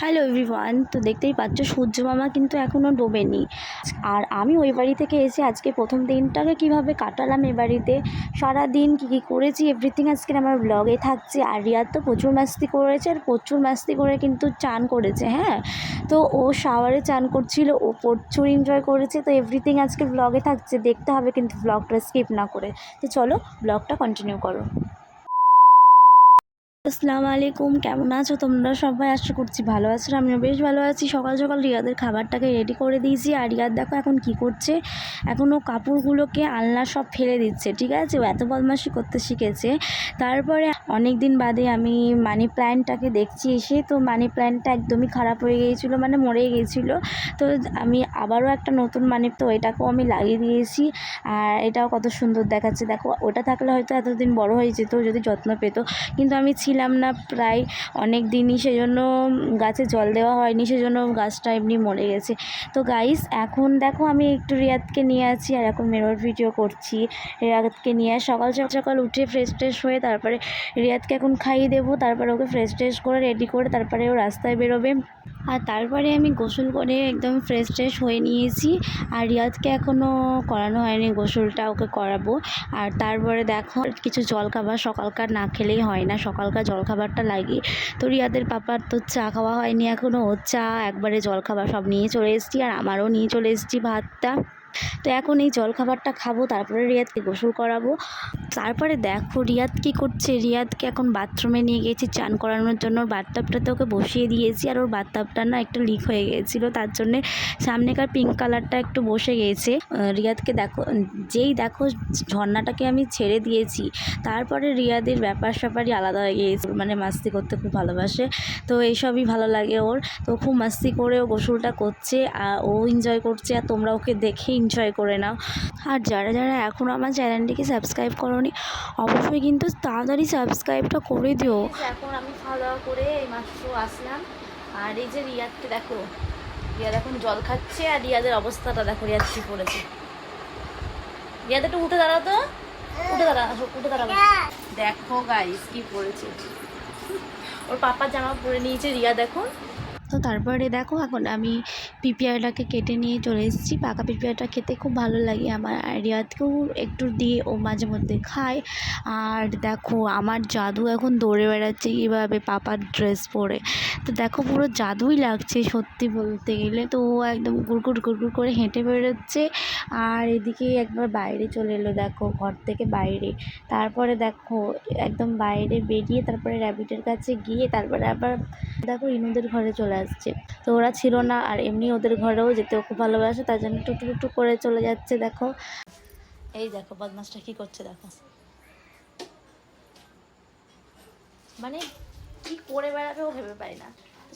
Hello everyone তো দেখতেই পাচ্ছ সূর্য মামা কিন্তু এখনও ডোবেনি। আর আমি ওই বাড়ি থেকে এসে আজকে প্রথম দিনটাকে কীভাবে কাটালাম এ বাড়িতে সারা দিন কী কী করেছি এভরিথিং আজকে আমার ব্লগে থাকছে। আর রিয়ার তো প্রচুর মাস্তি করেছে আর প্রচুর মাস্তি করে কিন্তু চান করেছে হ্যাঁ? তো ও শাওয়ারে চান করছিল, ও প্রচুর এনজয় করেছে, তো এভরিথিং আজকে ব্লগে থাকছে, দেখতে হবে কিন্তু ব্লগটা স্কিপ না করে। তো চলো ব্লগটা কন্টিনিউ করো। আসসালামু আলাইকুম, কেমন আছো তোমরা? সবাই আশা করছি ভালো আছো, আমিও বেশ ভালো আছি। সকাল সকাল রিয়াদের খাবারটাকে রেডি করে দিয়েছি আর রিয়াদ দেখো এখন কি করছে। এখন ও কাপড়গুলোকে আলনা সব ফেলে দিচ্ছে, ঠিক আছে? ও এত বদমাশি করতে শিখেছে। তারপরে অনেক দিন বাদে আমি মানি প্ল্যান্টটাকে দেখছি এসে, তো মানি প্ল্যান্টটা একদমই খারাপ হয়ে গিয়েছিল মানে মরে গিয়েছিল। তো আমি আবারও একটা নতুন মানি তো এটাকেও আমি লাগিয়ে দিয়েছি। আর এটাও কত সুন্দর দেখাচ্ছে। দেখো, ওটা থাকলে হয়তো এতদিন বড় হয়ে যেত, যদি যত্ন পেতো। কিন্তু আমি ছিলাম না প্রায় অনেক দিনই, সেজন্য গাছে জল দেওয়া হয়নি, সেজন্য গাছটা এমনি মরে গেছে। তো গাইস এখন দেখো আমি একটু রিয়াদকে নিয়ে আছি, আর এখন মেরোর ভিডিও করছি। রিয়াদকে নিয়ে সকাল সকাল সকাল উঠে ফ্রেশ ট্রেশ হয়ে তারপরে রিয়াদকে এখন খাইয়ে দেবো, তারপরে ওকে ফ্রেশ ট্রেশ করে রেডি করে তারপরে ও রাস্তায় বেরোবে। আর তারপরে আমি গোসল করে একদম ফ্রেশ ট্রেশ হয়ে নিয়েছি। আর রিয়াদকে এখনও করানো হয়নি গোসলটা, ওকে করাবো। আর তারপরে দেখো, কিছু জলখাবার সকালকার না খেলেই হয় না, সকালকার জলখাবারটা লাগে। তো রিয়াদের পাপার তো চা খাওয়া হয়নি এখনও চা, একবারে জলখাবার সব নিয়ে চলে এসেছি। আর আমারও নিয়ে চলে এসেছি ভাতটা। তো এখন এই জলখাবারটা খাব, তারপরে রিয়াদকে গোসল করাবো। তারপরে দেখো রিয়াদ কী করছে। রিয়াদকে এখন বাথরুমে নিয়ে গেছি চান করানোর জন্য। ওর বাথটাবটাতে ওকে বসিয়ে দিয়েছি আর ওর বাথটাবটা না একটা লিক হয়ে গিয়েছিল তার জন্যে সামনেকার পিঙ্ক কালারটা একটু বসে গিয়েছে রিয়াদকে দেখো, যেই দেখো ঝর্ণাটাকে আমি ছেড়ে দিয়েছি, তারপরে রিয়াদের ব্যাপার স্যাপারই আলাদা হয়ে গিয়েছে। মানে মাস্তি করতে খুব ভালোবাসে, তো এইসবই ভালো লাগে ওর। তো খুব মাস্তি করে ও গোসলটা করছে, আর ও এনজয় করছে, আর তোমরা ওকে দেখে এনজয় করে নাও। আর যারা যারা এখনও আমার চ্যানেলটিকে সাবস্ক্রাইব করোনি অবশ্যই কিন্তু তাড়াতাড়ি সাবস্ক্রাইবটা করে দিও। এখন আমি খাওয়া দাওয়া করে এই মাত্র আসলাম। আর এই যে রিয়াদকে দেখো রিয়াদ এখন জল খাচ্ছে আর রিয়াদের অবস্থাটা দেখো রিয়াদ কী করেছে। রিয়াদ একটু উঠে দাঁড়াও তো। উঠে দাঁড়া উঠে দাঁড়াবো দেখো গাইস কি পড়েছে ওর পাপার জামা পরে নিয়েছে রিয়া দেখো তো তারপরে দেখো এখন আমি পিপিআরটাকে কেটে নিয়ে চলে এসেছি। পাকা পিপিআরটা খেতে খুব ভালো লাগে আমার। রিয়াদকেও একটু দিয়ে ও মাঝে মধ্যে খায়। আর দেখো, আমার জাদু এখন দৌড়ে বেড়াচ্ছে কীভাবে পাপার ড্রেস পরে। তো দেখো, পুরো জাদুই লাগছে সত্যি বলতে গেলে। তো ও একদম গুড়গুড় গুড়গুড় করে হেঁটে বেরোচ্ছে আর এদিকে একবার বাইরে চলে এলো, দেখো, ঘর থেকে বাইরে। তারপরে দেখো, একদম বাইরে বেরিয়ে তারপরে র্যাবিটের কাছে গিয়ে তারপরে আবার দেখো, ইনুদের ঘরে চলে আসছে। তো ওরা ছিল না আর এমনি ওদের ঘরেও যেতেও খুব ভালোবাসে, তার জন্য টুকটু টুকটু করে চলে যাচ্ছে, দেখো। এই দেখো, বদমাসটা কি করছে, দেখো। মানে কি করে বেড়াবে ও ভেবে পাই না।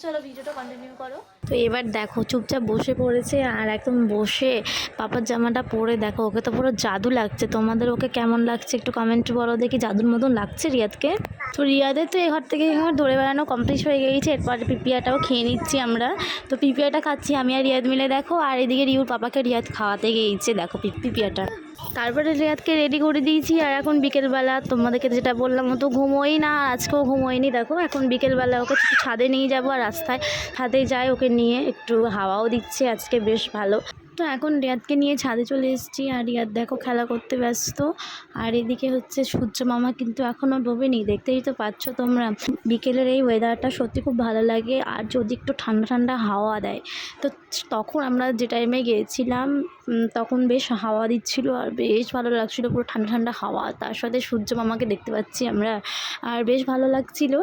চলো ভিডিওটা কন্টিনিউ করো। তো এবার দেখো, চুপচাপ বসে পড়েছে আর একদম বসে পাপার জামাটা পরে দেখো, ওকে তো পুরো জাদু লাগছে। তোমাদের ওকে কেমন লাগছে একটু কমেন্ট বলো দেখি, জাদুর মতন লাগছে রিয়াদকে? তো রিয়াদের তো এ ঘর থেকে এখানে দৌড়ে বেড়ানো কমপ্লিট হয়ে গিয়েছে এরপর পিপিয়াটাও খেয়ে নিচ্ছি আমরা। তো পিপিয়াটা খাচ্ছি, আমি আর রিয়াদ মিলে দেখো, আর এদিকে রিউর পাপাকে রিয়াদ খাওয়াতে গিয়েছে, দেখো পিপিয়াটা। তারপরে রিয়াদকে রেডি করে দিয়েছি, আর এখন বিকেলবেলা তোমাদেরকে যেটা বললাম, ও তো ঘুমোই না, আর আজকেও ঘুমোয়নি, দেখো, এখন বিকেলবেলা ওকে ছাদে নিয়ে যাব, আর রাস্তায় ছাদে যাই ওকে নিয়ে একটু হাওয়াও দিচ্ছে, আজকে বেশ ভালো। তো এখন রিয়াদকে নিয়ে ছাদে চলে এসেছি। আর রিয়াদ দেখো খেলা করতে ব্যস্ত। আর এদিকে হচ্ছে সূর্য মামা কিন্তু এখনও ডোবেনি। দেখতেই তো পাচ্ছ তোমরা। বিকেলের এই ওয়েদারটা সত্যি খুব ভালো লাগে। আর যদি একটু ঠান্ডা ঠান্ডা হাওয়া দেয়। তো তখন আমরা যে টাইমে গিয়েছিলাম তখন বেশ হাওয়া দিচ্ছিল। আর বেশ ভালো লাগছিল পুরো ঠান্ডা ঠান্ডা হাওয়া। তার সাথে সূর্য মামাকে দেখতে পাচ্ছি আমরা। আর বেশ ভালো লাগছিল।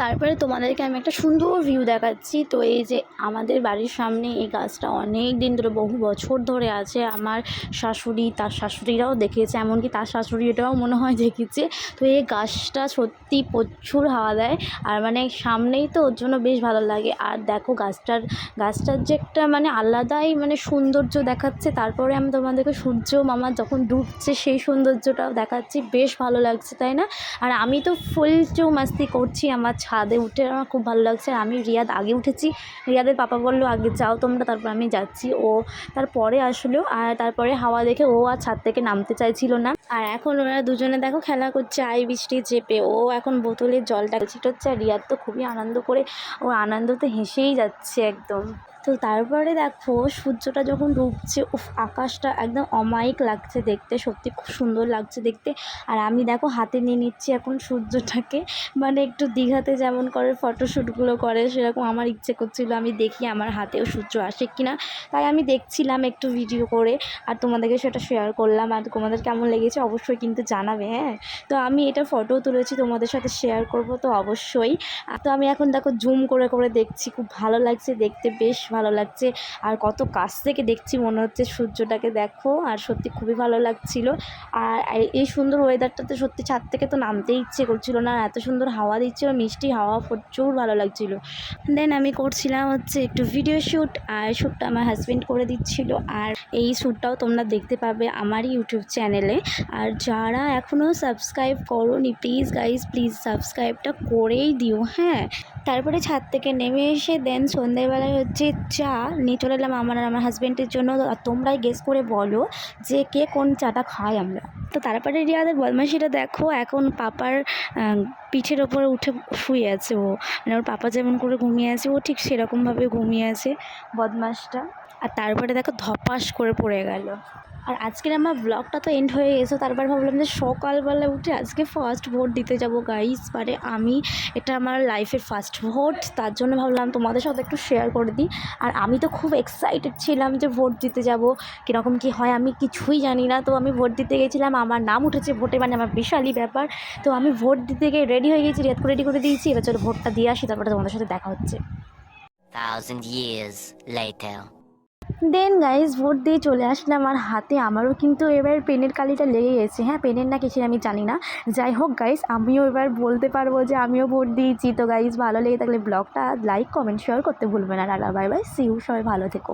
তারপরে তোমাদেরকে আমি একটা সুন্দর ভিউ দেখাচ্ছি। তো এই যে আমাদের বাড়ির সামনে এই গাছটা অনেক দিন ধরে বহু বছর ধরে আছে আমার শাশুড়ি, তার শাশুড়িরাও দেখেছে এমনকি তার শাশুড়িটাও মনে হয় দেখেছে তো এই গাছটা সত্যি প্রচুর হাওয়া দেয় আর মানে সামনেই তো ওর জন্য বেশ ভালো লাগে। আর দেখো গাছটার গাছটার যে একটা মানে আলাদাই মানে সৌন্দর্য দেখাচ্ছে, তারপরে আমি তোমাদেরকে সূর্য মামা যখন ডুবছে সেই সৌন্দর্যটাও দেখাচ্ছি, বেশ ভালো লাগছে, তাই না? আর আমি তো ফুল চৌ মাস্তি করছি আমার ছাদে উঠে, আমার খুব ভালো লাগছে। আর আমি রিয়াদ আগে উঠেছি, রিয়াদের পাপা বলল, আগে যাও তোমরা, তারপর আমি যাচ্ছি। ও, তার তারপরে আসলো আর তারপরে হাওয়া দেখে ও আর ছাদ থেকে নামতে চাইছিল না। আর এখন ওরা দুজনে দেখো খেলা করছে, আই বৃষ্টি চেপে। ও এখন বোতলের জলটা ছিটোচ্ছে আর রিয়ার তো খুবই আনন্দ করে, ও আনন্দতে হেসেই যাচ্ছে একদম। তো তারপরে দেখো সূর্যটা যখন ডুবছে, উফ, আকাশটা একদম অমায়িক লাগছে দেখতে, সত্যি খুব সুন্দর লাগছে দেখতে। আর আমি দেখো হাতে নিয়ে নিচ্ছি এখন সূর্যটাকে। মানে একটু দীঘাতে যেমন করে ফটোশ্যুটগুলো করে, সেরকম আমার ইচ্ছে করছিল আমি দেখি আমার হাতেও সূর্য আসে কিনা। তাই আমি দেখছিলাম একটু ভিডিও করে, আর তোমাদেরকে সেটা শেয়ার করলাম। আর তোমাদের কেমন লেগেছে অবশ্যই কিন্তু জানাবে হ্যাঁ? তো আমি এটা ফটো তুলেছি, তোমাদের সাথে শেয়ার করব তো অবশ্যই। তো আমি এখন দেখো জুম করে করে দেখছি, খুব ভালো লাগছে দেখতে, বেশ ভালো লাগছে। আর কত কাছ থেকে দেখছি মনে হচ্ছে সূর্যটাকে দেখো। আর সত্যি খুবই ভালো লাগছিল। আর এই- সুন্দর ওয়েদারটাতে সত্যি ছাদ থেকে তো নামতেই ইচ্ছে করছিল না। এত সুন্দর হাওয়া দিচ্ছিল, মিষ্টি হাওয়া প্রচুর ভালো লাগছিল। দেন আমি করছিলাম হচ্ছে একটু ভিডিও শ্যুট আর শ্যুটটা আমার হাজব্যান্ড করে দিচ্ছিল। আর এই শ্যুটটাও তোমরা দেখতে পাবে আমার ইউটিউব চ্যানেলে আর যারা এখনও সাবস্ক্রাইব করোনি প্লিজ গাইজ প্লিজ সাবস্ক্রাইবটা করেই দিও হ্যাঁ। তারপরে ছাদ থেকে নেমে এসে দেন সন্ধ্যেবেলায় হচ্ছে চা নিয়ে চলে এলাম আমার আর আমার হাজব্যান্ডের জন্য। আর তোমরাই গেস করে বলো যে কে কোন চাটা খাই আমরা। তো তারপরে রিয়াদের বদমাশিটা দেখো, এখন পাপার পিঠের ওপরে উঠে শুয়ে আছে ও। মানে ওর পাপা যেমন করে ঘুমিয়ে আছে, ও ঠিক সেরকমভাবে ঘুমিয়ে আছে বদমাসটা আর তারপরে দেখো ধপাস করে পড়ে গেল। আর আজকের আমার ব্লগটা তো এন্ড হয়ে গেছে, তারপর ভাবলাম যে সকালবেলা উঠে আজকে ফার্স্ট ভোট দিতে যাব গাইস মানে আমি, এটা আমার লাইফের ফার্স্ট ভোট তার জন্য ভাবলাম তোমাদের সাথে একটু শেয়ার করে দিই। আর আমি তো খুব এক্সাইটেড ছিলাম যে ভোট দিতে যাব, কীরকম কী হয় আমি কিছুই জানি না। তো আমি ভোট দিতে গেছিলাম, আমার নাম উঠেছে ভোটে মানে আমার বিশালই ব্যাপার। তো আমি ভোট দিতে গিয়ে রেডি হয়ে গেছি রেড রেডি করে দিয়েছি, এবার চলো ভোটটা দিয়ে আসি, তারপরে তোমাদের সাথে দেখা হচ্ছে। Thousand years later. Then guys vote দিয়ে চলে আসলাম আর হাতে আমারও কিন্তু এবার পেনের কালিটা লেগে গেছে। হ্যাঁ পেনের না কিসের আমি জানি না। যাই হোক গাইজ আমিও এবার বলতে পারব যে আমিও ভোট দিয়েছি। তো গাইজ ভালো লেগে থাকলে ব্লগটা লাইক, কমেন্ট শেয়ার করতে ভুলবেন আর বাই বাই সিউ সবাই, ভালো থেকো।